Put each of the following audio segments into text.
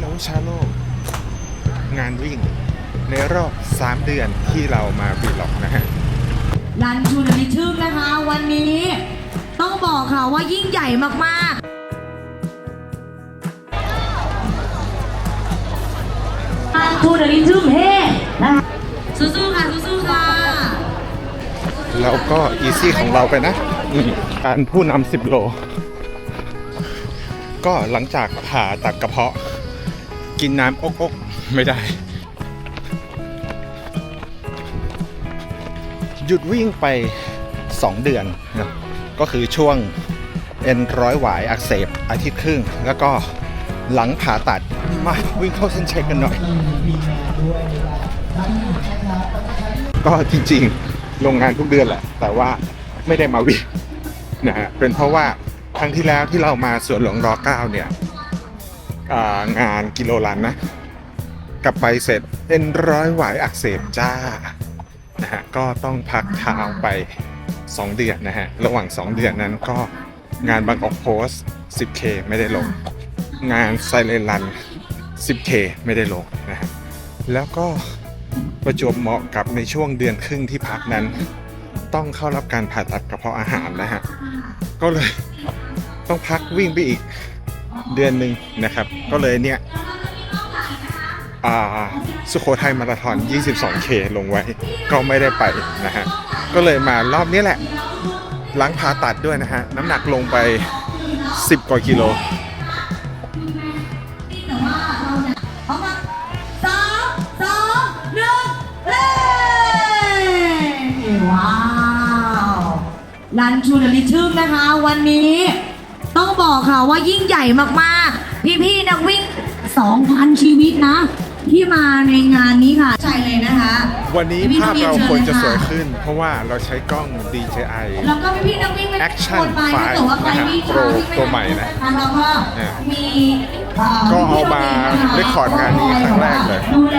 ลโหลชาโลงานวิ่ง ในรอบ 3 เดือนที่เรามาวีล็อกนะฮะรันชูนลิทึมนะคะ วันนี้ต้องบอกค่ะว่ายิ่งใหญ่มากๆรันชูนลิทึมเฮ่นะคะสู้ๆค่ะสู้ๆค่ะแล้วก็อีซี่ของเราไปนะอืมการผู้นำ10โล ก็หลังจากผ่าตัดกระเพาะ กินน้ำอกอกๆไม่ได้ หยุดวิ่งไป 2 เดือนนะก็คือช่วงเอ็นร้อยหวายอักเสบอาทิตย์ครึ่ง แล้วก็หลังผ่าตัดมาวิ่งเข้าเส้นชัยกันหน่อย ก็จริงๆโรงงานทุกเดือนแหละ แต่ว่าไม่ได้มาวิ่งนะฮะเป็นเพราะว่าครั้งที่แล้วที่เรามาสวนหลวงรอเก้าเนี่ย งานกิโลลันนะ กลับไปเสร็จเป็นร้อยหวายอักเสบจ้านะฮะก็ต้องพักเท้าไป 2 เดือนนะฮะ ระหว่าง 2 เดือนนั้นก็งานบางออกโพส 10K ไม่ได้ลง งานไซเลนรัน 10K ไม่ได้ลงนะฮะ แล้วก็ประจวบเหมาะกับในช่วงเดือนครึ่งที่พักนั้น ต้องเข้ารับการผ่าตัดกระเพาะอาหารนะฮะ ก็เลยต้องพักวิ่งไปอีก เดือนหนึ่งนะครับ ก็เลยเนี่ยสุโขทัยมาราธอน 22K ลงไว้ ก็ไม่ได้ไปนะฮะ ก็เลยมารอบนี้แหละ หลังผ่าตัดด้วยนะฮะ น้ำหนักลงไป 10 กว่ากิโลสองสองหนึ่งไปว้าวลันชูนลิทึมนะคะ วันนี้ ต้องบอกค่ะว่ายิ่งใหญ่มากๆ พี่ๆนักวิ่ง 2,000 ชีวิตนะ ที่มาในงานนี้ค่ะ ใช่เลยนะคะ วันนี้พี่ๆภาพนักวิ่งเราชิญควรจะเลยสวยค่ขึ้น เพราะว่าเราใช้กล้อง DJI แล้วก็พี่ๆนักวิ่งไม่ Action ไปถ้าเกิดว่าใครวิ่ง Pro วิ่งไม่ตัวใหม่นะแล้วก็เนี่ยมีก็เอามา record งานนี้ครั้งแรกเลยดูแล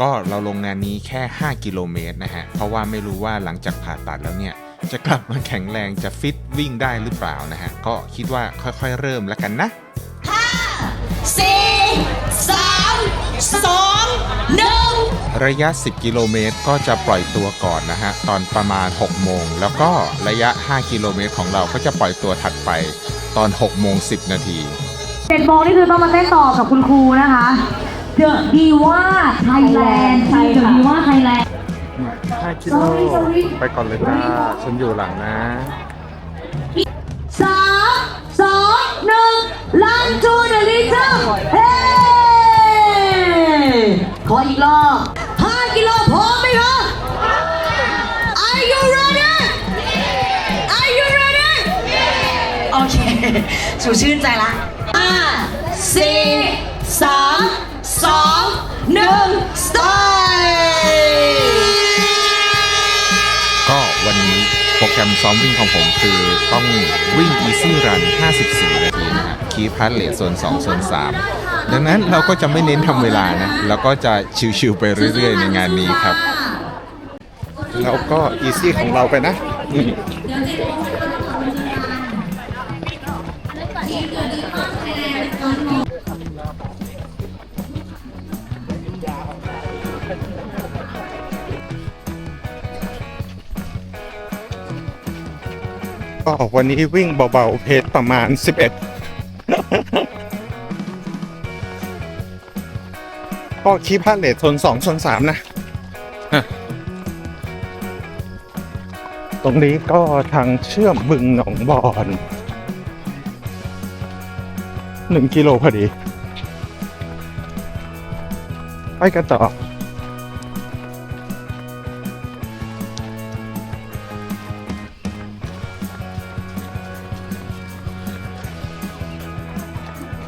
ก็เราลงงานนี้แค่ 5 กิโลเมตรนะฮะ เพราะว่าไม่รู้ว่าหลังจากผ่าตัดแล้วเนี่ย จะกลับมาแข็งแรงจะฟิตวิ่งได้หรือเปล่านะฮะ ก็คิดว่าค่อยๆเริ่มแล้วกันนะสี่สามสองหนึ่งระยะ 10 กิโลเมตรก็จะปล่อยตัวก่อนนะฮะ ตอนประมาณ 6 โมง แล้วก็ระยะ 5 กิโลเมตรของเราก็จะปล่อยตัวถัดไปตอน 6 โมง 10 นาทีเจ็ดโมงนี่คือต้องมาเต้นต่อกับคุณครูนะคะเดอะดีว่าไทยแลนด์เดอะดีว่าไทยแลนด์ 5กิโล Sorry, sorry ไปก่อนเลยจ้าฉันอยู่หลังนะสามสองหนึ่งลันทูเดอะลิทึมเฮ้ขออีกรอบห้ากิโลพร้อมไหมคะ Are you ready Are you ready โอเคสูชื่นใจละห้าสี่สามสองหนึ่ง แกรมซ้อมวิ่งของผมคือต้องวิ่ง Easy Run 54 นาทีนะฮะคีพัทเลทโซน2โซน3 ดังนั้นเราก็จะไม่เน้นทำเวลานะเราก็จะชิวๆไปเรื่อยๆ ในงานนี้ครับ แล้วก็อีซี่ของเราไปนะ ก็วันนี้วิ่งเบาๆเพจประมาณ 11 ก็คีพาเลทโซน2โซน3 นะ ตรงนี้ก็ทางเชื่อมบึงหนองบอนหนึ่งกิโลพอดี ไปกันต่อ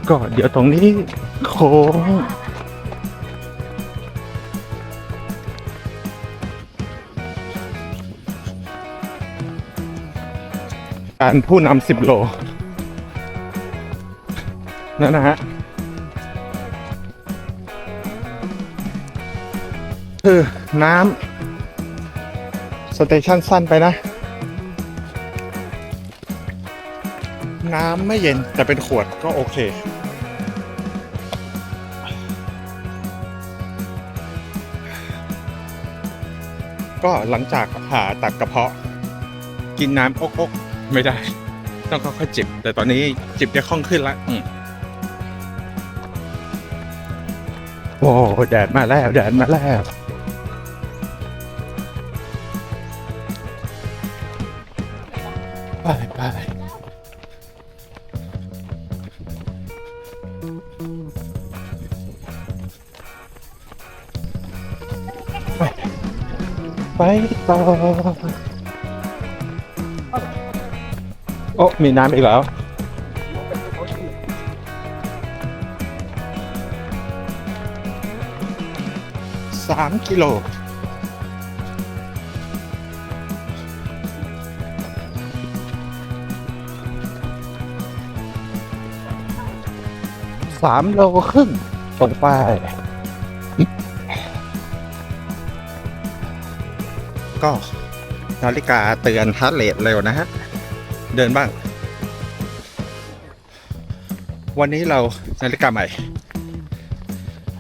ก็เดี๋ยวตรงนี้โค้งการผู้นำสิบโลนั่นนะฮะคือน้ำสเตชันสั้นไปนะ น้ำไม่เย็นแต่เป็นขวดก็โอเค ก็หลังจากผ่าตัดกระเพาะ กินน้ำอกๆไม่ได้ ต้องค่อยๆจิบ แต่ตอนนี้จิบได้คล่องขึ้นละโอ้แดดมาแล้วแดดมาแล้วไปไป ไปต่อโอ้มีน้ำอีกแล้วสามกิโลสามโลครึ่งตรงไป ก็นาฬิกาเตือนฮาร์ดเรทเร็วนะฮะ เดินบ้าง วันนี้เรานาฬิกาใหม่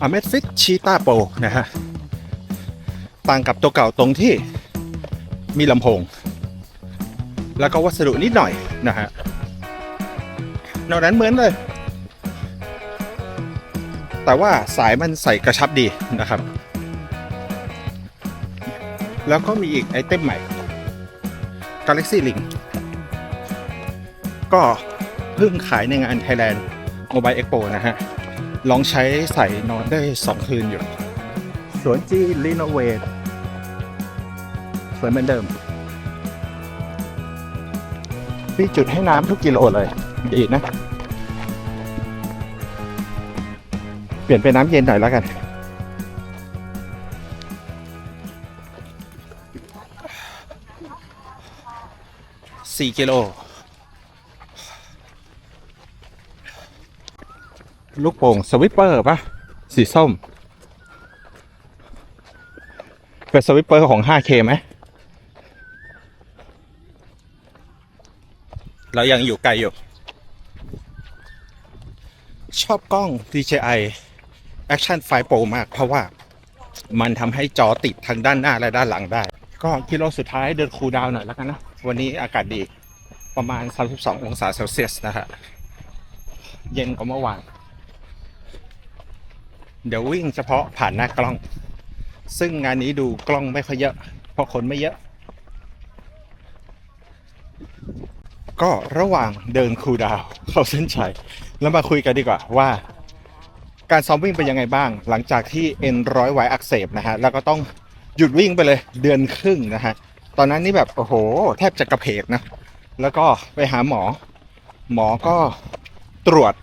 a m e t f i t Cheetah Pro นะฮะ ต่างกับตัวเก่าตรงที่มีลำโพง แล้วก็วัสดุนิดหน่อยนะฮะนอกนั้นเหมือนเลย แต่ว่าสายมันใส่กระชับดีนะครับ แล้วก็มีอีกไอเทมใหม่ Galaxy Link ก็เพิ่งขายในงาน Thailand Mobile Expo นะฮะ ลองใช้ใส่นอนได้ 2 คืนอยู่ สวนจีรีโนเวทสวยเหมือนเดิมพี่จุดให้น้ำทุกกิโลเลย ดีนะ เปลี่ยนเป็นน้ำเย็นหน่อยแล้วกัน สี่กิโล ลูกโป่งสวิปเปอร์ปะสีส้ม เป็นสวิปเปอร์ของ 5K ไหม เรายังอยู่ไกลอยู่ ชอบกล้อง DJI Action 5 Pro มาก เพราะว่ามันทำให้จอติดทั้งด้านหน้าและด้านหลังได้ ก็กิโลสุดท้ายเดินคูลดาวน์หน่อยแล้วกันนะ วันนี้อากาศดีประมาณ 32 องศาเซลเซียสนะฮะเย็นกว่าเมื่อวาน เดี๋ยววิ่งเฉพาะผ่านหน้ากล้อง ซึ่งงานนี้ดูกล้องไม่ค่อยเยอะ เพราะคนไม่เยอะ ก็ระหว่างเดินคูดาวเข้าเส้นชัย แล้วมาคุยกันดีกว่าว่า การซ้อมวิ่งเป็นยังไงบ้าง หลังจากที่เอ็นร้อยไวอักเสบนะฮะ แล้วก็ต้องหยุดวิ่งไปเลยเดือนครึ่งนะฮะ ตอนนั้นนี่แบบโอ้โห แทบจะกระเพกนะ แล้วก็ไปหาหมอ หมอก็ตรวจ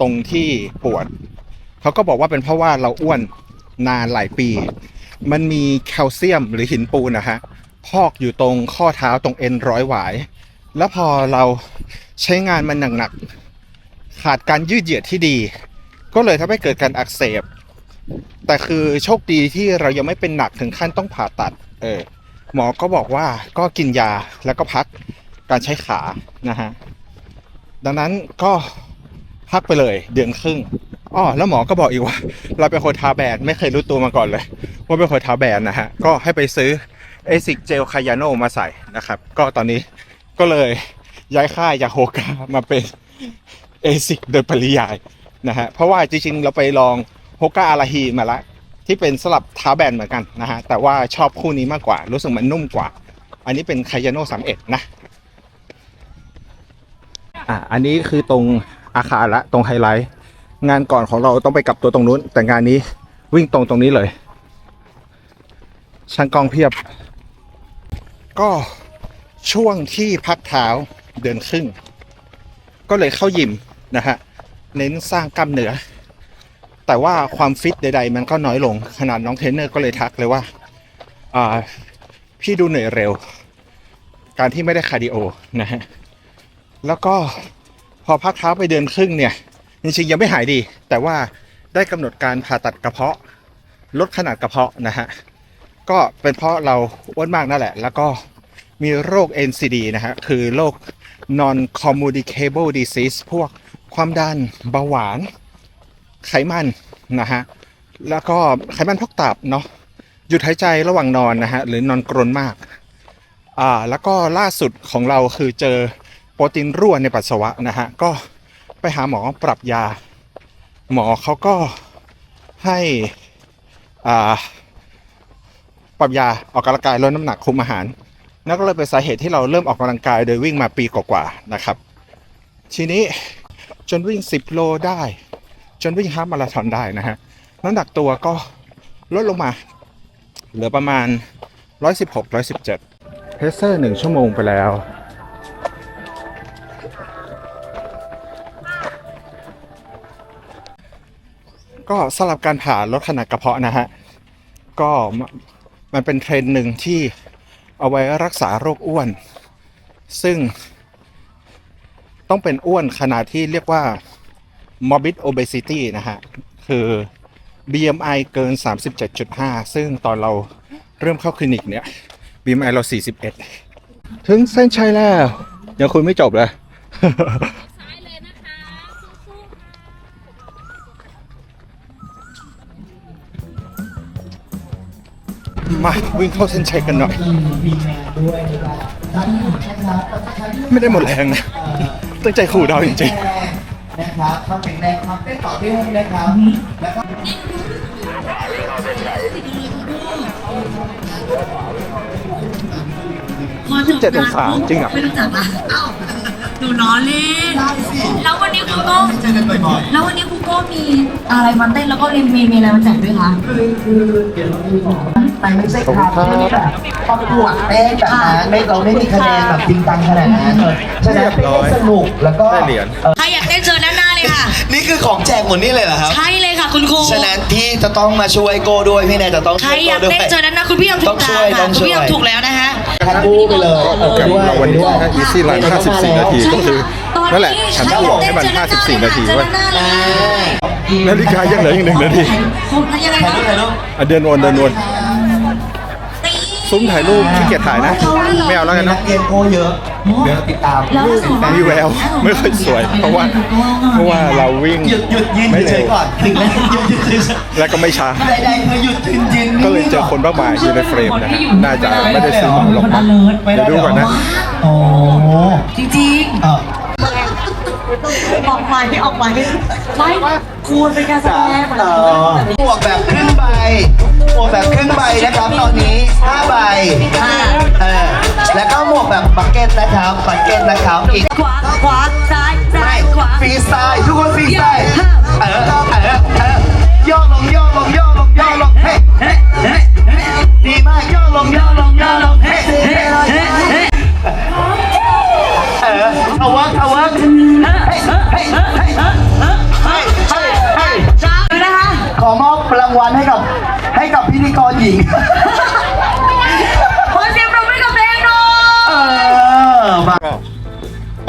ตรงที่ปวด เขาก็บอกว่าเป็นเพราะว่าเราอ้วนนานหลายปี มันมีแคลเซียมหรือหินปูนนะฮะ พอกอยู่ตรงข้อเท้าตรงเอ็นร้อยหวาย แล้วพอเราใช้งานมันหนักๆ ขาดการยืดเหยียดที่ดี ก็เลยทำให้เกิดการอักเสบ แต่คือโชคดีที่เรายังไม่เป็นหนักถึงขั้นต้องผ่าตัด เออ หมอก็บอกว่าก็กินยาแล้วก็พักการใช้ขานะฮะดังนั้นก็พักไปเลยเดือนครึ่งอ้อแล้วหมอก็บอกอีกว่า เราเป็นคนทาแบนไม่เคยรู้ตัวมาก่อนเลย ว่าเป็นคนทาแบนนะฮะก็ให้ไปซื้อเอซิกเจลคายาโนมาใส่นะครับ ก็ตอนนี้ก็เลยย้ายค่ายจากโฮกามาเป็นเอซิกโดยปริยายนะฮะเพราะว่าจริงๆเราไปลองโฮกาอาราฮีมาละ ที่เป็นสลับเท้าแบนเหมือนกันนะฮะแต่ว่าชอบคู่นี้มากกว่า รู้สึกมันนุ่มกว่า อันนี้เป็นคายาโน่สามเอ็ดนะอะอันนี้คือตรงอาคารละตรงไฮไลท์งานก่อนของเราต้องไปกลับตัวตรงนู้น แต่งานนี้วิ่งตรงตรงนี้เลย ช่างกล้องเพียบ ก็ช่วงที่พักเท้าเดือนครึ่ง ก็เลยเข้ายิมนะฮะ เน้นสร้างกล้ามเนื้อ แต่ว่าความฟิตใด ๆ มันก็น้อยลงขนาดน้องเทรนเนอร์ก็เลยทักเลยว่าพี่ดูเหนื่อยเร็ว การที่ไม่ได้คาร์ดิโอนะฮะแล้วก็พอพักเท้าไปเดือนครึ่งเนี่ยจริงๆยังไม่หายดี แต่ว่าได้กำหนดการผ่าตัดกระเพาะ ลดขนาดกระเพาะนะฮะก็เป็นเพราะเราอ้วนมากนั่นแหละ แล้วก็มีโรค NCD นะฮะ คือโรค non communicable disease พวกความดันเบาหวาน ไขมันนะฮะแล้วก็ไขมันพอกตับเนาะหยุดหายใจระหว่างนอนนะฮะหรือนอนกรนมากอ่าแล้วก็ล่าสุดของเราคือเจอโปรตีนรั่วในปัสสาวะนะฮะก็ไปหาหมอปรับยา หมอเขาก็ให้อ่าปรับยาออกกำลังกายลดน้ำหนักคุมอาหารนั่นก็เลยเป็นสาเหตุที่เราเริ่มออกกำลังกายโดยวิ่งมาปีกว่าๆนะครับ ทีนี้จนวิ่ง 10 โลได้ จนวิ่งฮาล์ฟมาราธอนได้นะฮะน้ำหนักตัวก็ลดลงมา เหลือประมาณ 116 117เพเซอร์หนึ่งชั่วโมงไปแล้ว ก็สำหรับการผ่าลดขนาดกระเพาะนะฮะ ก็มมันเป็นเทรนด์หนึ่งที่เอาไว้รักษาโรคอ้วน ซึ่งต้องเป็นอ้วนขนาดที่เรียกว่า morbid obesity นะฮะ คือ BMI เกิน 37.5 ซึ่งตอนเราเริ่มเข้าคลินิกเนี่ย BMI เรา 41 ถึงเส้นชัยแล้ว ยังคุยไม่จบเลยมาวิ่งเข้าเส้นชัยกันหน่อย ไม่ได้หมดแรงนะ ตั้งใจขู่ดาวจริง นะครับความแข็งแรงความเต้นต่อเนื่องนะครับ แล้วก็พอถึงเจ็ดองศาจริงเหรอไม่รู้จักละเอ้าหนูล้อเล่นแล้ววันนี้ครูโก้เจอกันบ่อยแล้ววันนี้ครูโก้มีอะไรมาเต้นแล้วก็มีมีมีอะไรมาแจกด้วยคะๆคือคือเดี๋ยวเราดูก่อนแต่ไม่ใช่ครับที่นี่แบบประกวดเต้นแบบนั้นไม่เราไม่มีคะแนนแบบจริงจังขนาดนั้นฉะนั้นเต้นให้สนุกแล้วก็ได้เหรียญใครอยากเต้นเชิญด้านหน้า เลยค่ะ นี่คือของแจกหมดนี่เลยเหรอครับ ใช่เลยค่ะคุณครูฉะนั้นพี่จะต้องมาช่วยโก้ด้วยพี่แนนจะต้องใครช่วยอโก้ยากด้วย เต้นเชิญด้านหน้าคุณพี่ยอมถูต้อกงทาช่งวยค่ะต้องคุณพี่ยอมช่วยถูกแล้วนะฮะทั้งคู่ไปเลยโปรแกรมเราวันนี้นะ Easy Run 54 นาที ก็คือนั่นแหละฉันต้องบอกให้มัน54นาทีเชิญเว้ยด้านหน้าเลยนาฬิกายังเหลืออีกหนึ่งนาทีคุณยังไงนะอะเดินวนเดินวน ซุ้มถ่ายรูปขี้เกียจถ่ายนะ ไม่เอาแล้วกันนัเนาะกเกมโก้เยอะเดี๋ยวติดตามแล้วถ้าสมมติามีแววไม่ค่อยสวย เพราะว่าเพราะว่าเราวิ่งหยุดหยุดยืนไม่เฉเร็ยวๆก่อนถึงแล้วหยุดหยุดเฉยและก็ไม่ช้าๆใดๆคือหยุดยืนยืนก็เลยเจอคนมากมายอยู่ในเฟรมนะฮะน่าจะไม่ได้ซื้อเหมาหรอกมั้งเดี๋ยวดูก่อนนะโอ้จริงเออๆออกมาที่ออกมาที่ไม่ควรเป็นการแสดงเออหมวกแบบครึ่งใบ ห้าเออแล้วก็หมวกแบบบักเก็ตนะครับบักเก็ตนะครับอีกขวาขวาซ้ายซ้ายขวาฟีสไตล์ทุกคนฟีสไตล์เออเออเออย่อลงย่อลงย่อลงย่อลงเฮ้เฮ้เฮ้ดีมากย่อลงย่อลงย่อลงเฮ้เฮ้เฮ้เออเอาวักเอาวักเฮ้เฮ้เฮ้เฮ้เฮ้ขอมอบรางวัลให้กับให้กับพิธีกรหญิง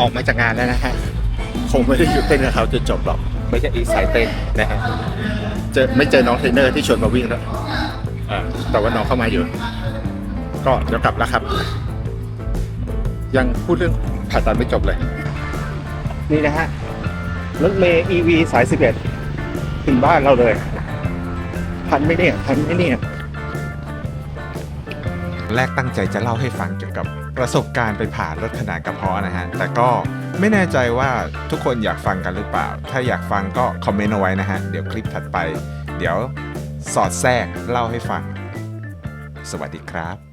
ออกมาจากงานแล้วนะฮะคงไม่ได้หยุดเต้นกับเขาจนจบหรอกไม่ใช่อีสายเต้นนะฮะเจอไม่เจอน้องเทรนเนอร์ที่ชวนมาวิ่งแล้วอ่าแต่ว่าน้องเข้ามาอยู่ ก็เดี๋ยวกลับแล้วครับ ยังพูดเรื่องผ่าตัดไม่จบเลย นี่นะฮะรถเมย์ EV สาย 11 ถึงบ้านเราเลย ทันไหมเนี่ย ทันไหมเนี่ย แรกตั้งใจจะเล่าให้ฟังเกี่ยวกับ ประสบการณ์ไปผ่ารถขนาดกระเพาะนะฮะ แต่ก็ไม่แน่ใจว่าทุกคนอยากฟังกันหรือเปล่า ถ้าอยากฟังก็คอมเมนต์เอาไว้นะฮะ เดี๋ยวคลิปถัดไป เดี๋ยวสอดแทรกเล่าให้ฟัง สวัสดีครับ